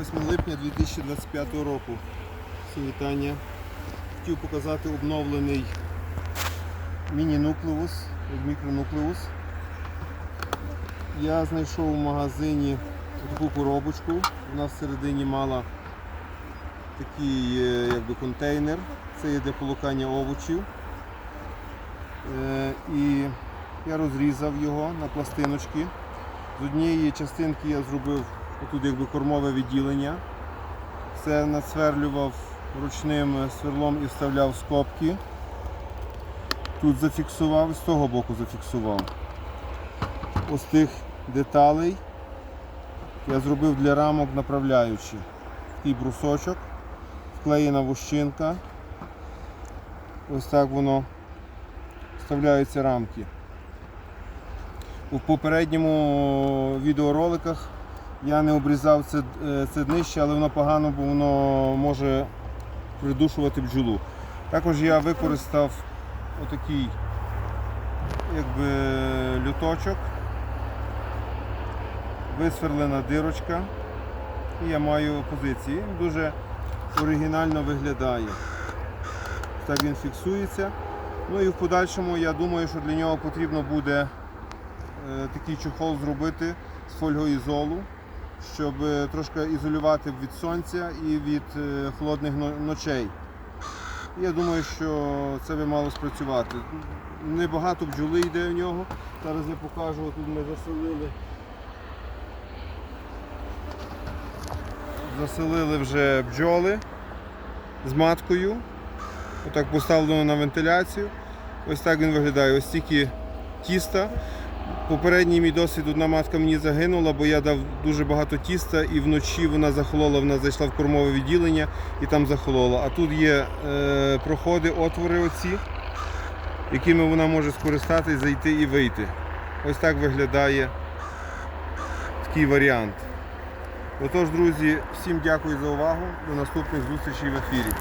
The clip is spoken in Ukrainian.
8 липня 2025 року. Вітання. Хотів показати обновлений міні-нуклеус, мікронуклеус. Я знайшов в магазині таку коробочку. Вона всередині мала такий е, якби, контейнер. Це є для полукання овочів. Е, І я розрізав його на пластиночки. З однієї частинки я зробив отут якби кормове відділення. Все нацверлював ручним сверлом і вставляв скобки. Тут зафіксував, з того боку зафіксував. Ось тих деталей я зробив для рамок направляючі. Такий брусочок, вклеєна вощинка. Ось так воно вставляються рамки. У попередньому відеороликах я не обрізав це, е, це днище, але воно погано, бо воно може придушувати бджолу. Також я використав отакий якби, люточок, висверлена дирочка. І я маю позиції. Він Дуже оригінально виглядає. Так він фіксується. Ну і в подальшому я думаю, що для нього потрібно буде е, такий чохол зробити з фольгоізолу, щоб е, трошки ізолювати від сонця і від е, холодних ночей. Я думаю, що це би мало спрацювати. Небагато бджоли йде в нього. Зараз я покажу, тут ми заселили. Заселили вже бджоли з маткою. Отак поставлено на вентиляцію. Ось так він виглядає. Ось стільки тіста. Попередній мій досвід одна матка мені загинула, бо я дав дуже багато тіста і вночі вона захолола, вона зайшла в кормове відділення і там захолола. А тут є е, проходи, отвори оці, якими вона може скористатись, зайти і вийти. Ось так виглядає такий варіант. Отож, друзі, всім дякую за увагу. До наступних зустрічей в ефірі.